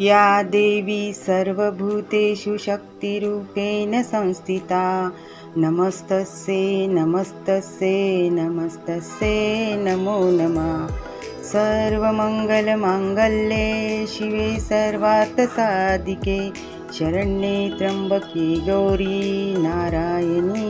या देवी सर्वभूतेषु शक्तिरूपेण संस्थिता। नमस्तस्ये नमस्तस्ये नमस्तस्ये नमो नमः। सर्वमङ्गलमाङ्गल्ये शिवे सर्वार्थसाधिके। शरण्ये त्र्यम्बके गौरी नारायणी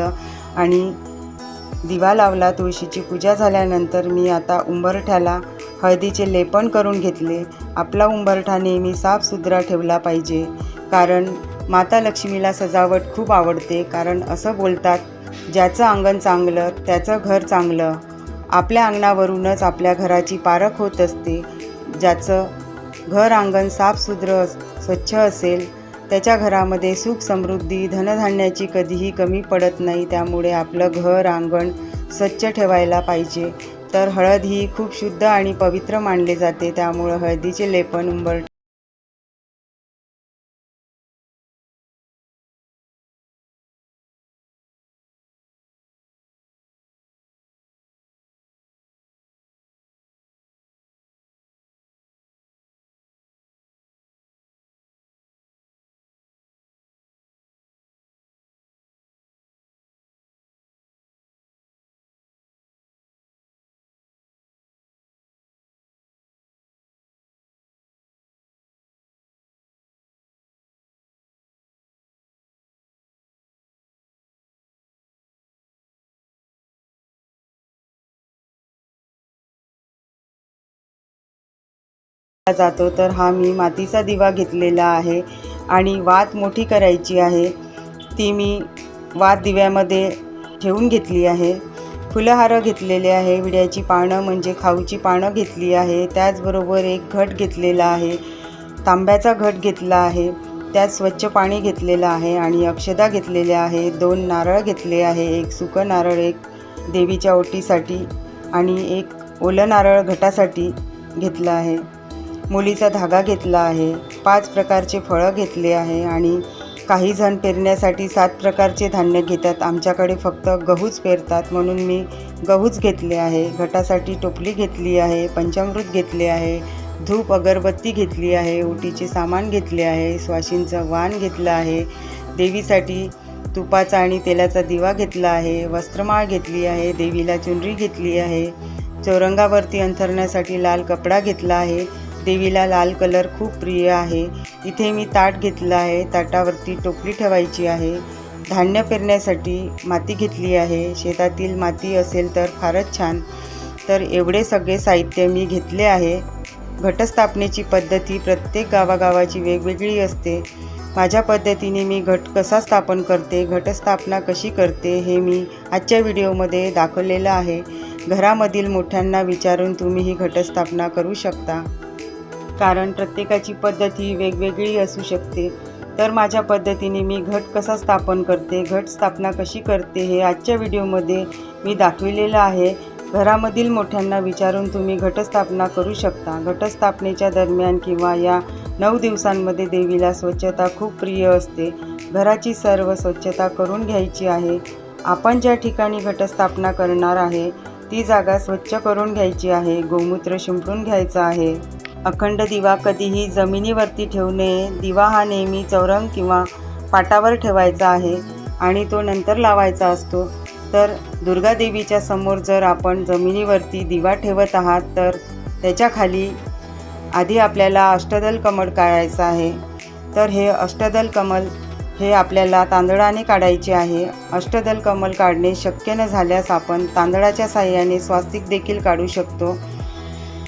आणि दिवा लावला तुळशीची पूजा झाल्यानंतर मी आता उंबरठ्याला हळदीचे लेपन करून घेतले. आपला उंबरठा नेहमी साफसुथरा ठेवला पाहिजे कारण माता लक्ष्मीला सजावट खूप आवडते कारण असं बोलतात ज्याचं अंगण चांगलं त्याचं घर चांगलं. आपल्या अंगणावरूनच आपल्या घराची पारख होत असते. ज्याचं घर अंगण साफसुथरं स्वच्छ असेल त्याच्या घरामध्ये सुख समृद्धी धनधान्याची कधीही कमी पडत नाही त्यामुळे आपलं घर अंगण स्वच्छ ठेवायला पाहिजे. तर हळद ही खूप शुद्ध आणि पवित्र मानले जाते त्यामुळं हळदीचे लेपन उंबर जातो तर हा मी मातीचा दिवा घेतलेला आहे आणि वात मोठी करायची आहे. ती मी वात दिव्यामध्ये ठेवून घेतली आहे. फुलहार घेतलेले आहे. विड्याची पानं म्हणजे खाऊची पानं घेतली आहे. त्याचबरोबर एक घट घेतलेला आहे. तांब्याचा घट घेतला आहे. त्यात स्वच्छ पाणी घेतलेलं आहे आणि अक्षदा घेतलेल्या आहे. दोन नारळ घेतले आहे. एक सुकं नारळ एक देवीच्या ओटीसाठी आणि एक ओलं नारळ घटासाठी घेतलं आहे. मुलीचा धागा घेतला आहे पाच प्रकारचे फळं घेतले आहे आणि काही जण पेरण्यासाठी सात प्रकारचे धान्य घेतात. आमच्याकडे फक्त गहूच पेरतात म्हणून मी गहूच घेतले आहे. घटासाठी टोपली घेतली आहे पंचामृत घेतले आहे धूप अगरबत्ती घेतली आहे ओटीचे सामान घेतले आहे स्वाशींचं वाण घेतलं आहे देवीसाठी तुपाचा आणि तेलाचा दिवा घेतला आहे वस्त्रमाळ घेतली आहे देवीला चुनरी घेतली आहे चौरंगावरती अंथरण्यासाठी लाल कपडा घेतला आहे देवीला लाल कलर खूप प्रिय आहे. इथे मी ताट घेतलं आहे. ताटावरती टोपली ठेवायची आहे. धान्य पेरण्यासाठी माती घेतली आहे. शेतातील माती असेल तर फारच छान. तर एवढे सगळे साहित्य मी घेतले आहे. घटस्थापनेची पद्धती प्रत्येक गावागावाची वेगवेगळी असते. माझ्या पद्धतीने मी घट कसा स्थापन करते घटस्थापना कशी करते हे मी आजच्या व्हिडिओमध्ये दाखवलेलं आहे. घरामधील मोठ्यांना विचारून तुम्ही ही घटस्थापना करू शकता. कारण प्रत्येकाची पद्धत ही वेगवेगळी असू शकते. तर माझ्या पद्धतीने मी घट कसा स्थापन करते घट स्थापना कशी करते हे आजच्या व्हिडिओमध्ये मी दाखविलेलं आहे. घरामधील मोठ्यांना विचारून तुम्ही घटस्थापना करू शकता. घटस्थापनेच्या दरम्यान किंवा या नऊ दिवसांमध्ये देवीला स्वच्छता खूप प्रिय असते. घराची सर्व स्वच्छता करून घ्यायची आहे. आपण ज्या ठिकाणी घटस्थापना करणार आहे ती जागा स्वच्छ करून घ्यायची आहे गोमूत्र शिंपडून घ्यायचं आहे. अखंड दिवा कधीही जमिनीवरती ठेवू नये दिवा हा नेहमी चौरंग किंवा पाटावर ठेवायचा आहे आणि तो नंतर लावायचा असतो. तर दुर्गादेवीच्या समोर जर आपण जमिनीवरती दिवा ठेवत आहात तर त्याच्याखाली आधी आपल्याला अष्टदल कमळ काढायचं आहे. तर हे अष्टदल कमल हे आपल्याला तांदळाने काढायचे आहे. अष्टदल कमल काढणे शक्य न झाल्यास आपण तांदळाच्या साह्याने स्वास्तिक देखील काढू शकतो.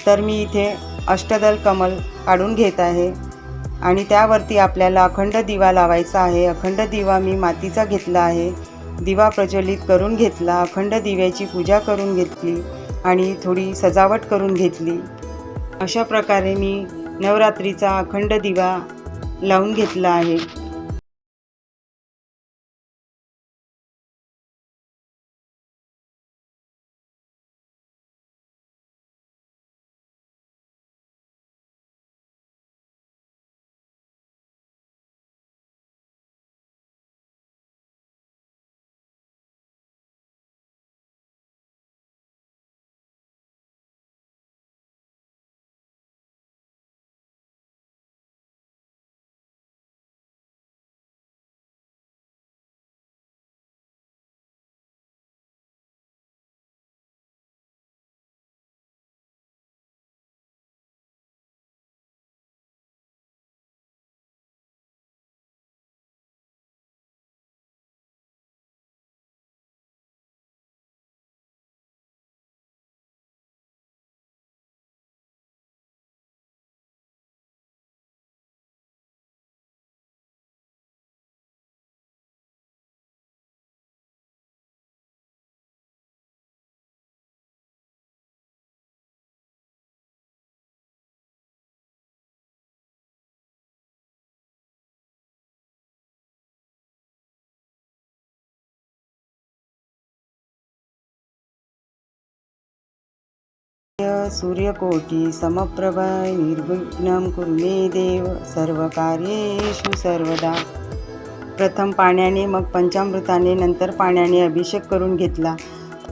तर मी इथे अष्टदल कमल काढून घेत आहे. आणि त्यावरती आपल्याला अखंड दिवा लावायचा आहे. अखंड दिवा मी मातीचा घेतला आहे. दिवा प्रज्वलित करून घेतला. अखंड दिव्याची पूजा करून घेतली आणि थोडी सजावट करून घेतली. अशा प्रकारे मी नवरात्रीचा अखंड दिवा लावून घेतला आहे. सूर्यकोटी समप्रभ निर्विघ्नं कुरु मे देव। सर्वकार्येषु सर्वदा। प्रथम पाण्याने मग पंचामृताने नंतर पाण्याने अभिषेक करून घेतला.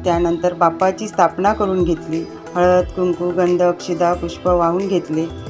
त्यानंतर बाप्पाची स्थापना करून घेतली. हळद कुंकू गंध अक्षिदा पुष्प वाहून घेतले.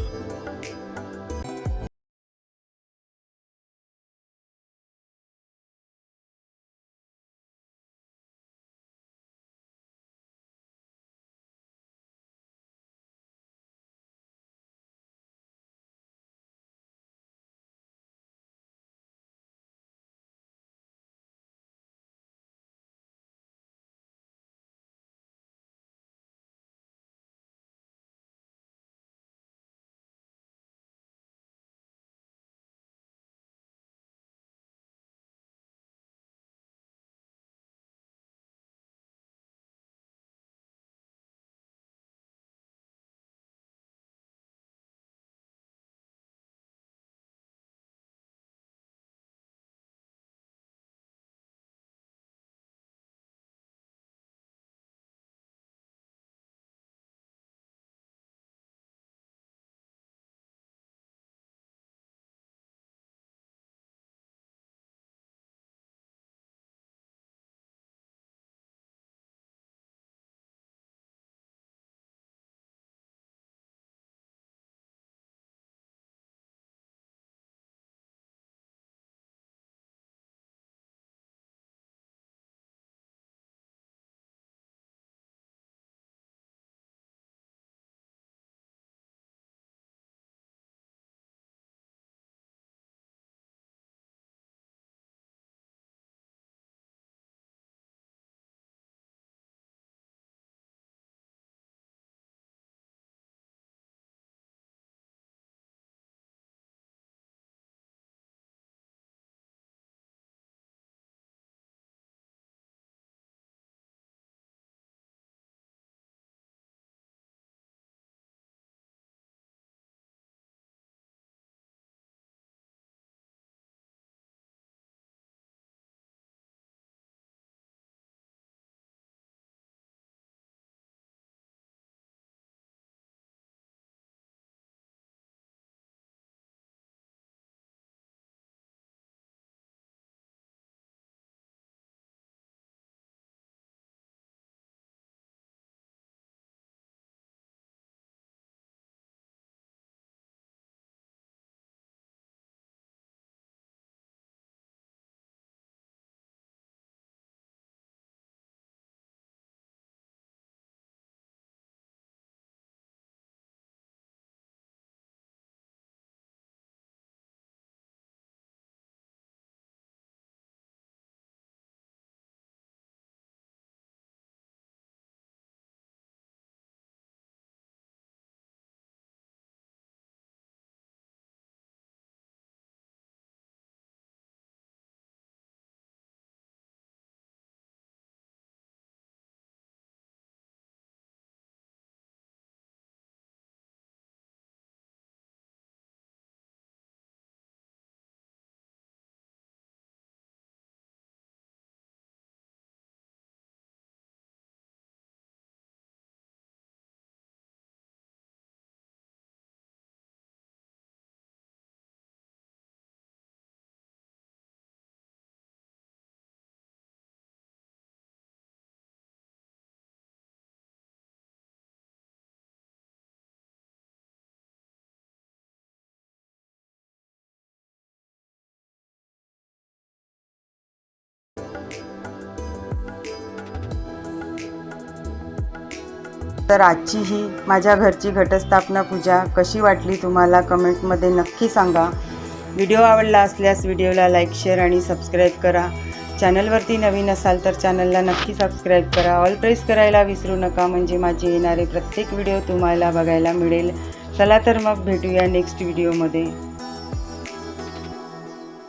तर आजची ही माझ्या घरची घटस्थापना पूजा कशी वाटली तुम्हाला कमेंटमध्ये नक्की सांगा. व्हिडिओ आवडला असल्यास व्हिडिओला लाईक शेअर आणि सबस्क्राईब करा. चॅनलवरती नवीन असाल तर चॅनलला नक्की सबस्क्राईब करा. ऑल प्रेस करायला विसरू नका म्हणजे माझे येणारे प्रत्येक व्हिडिओ तुम्हाला बघायला मिळेल. चला तर मग भेटूया नेक्स्ट व्हिडिओमध्ये.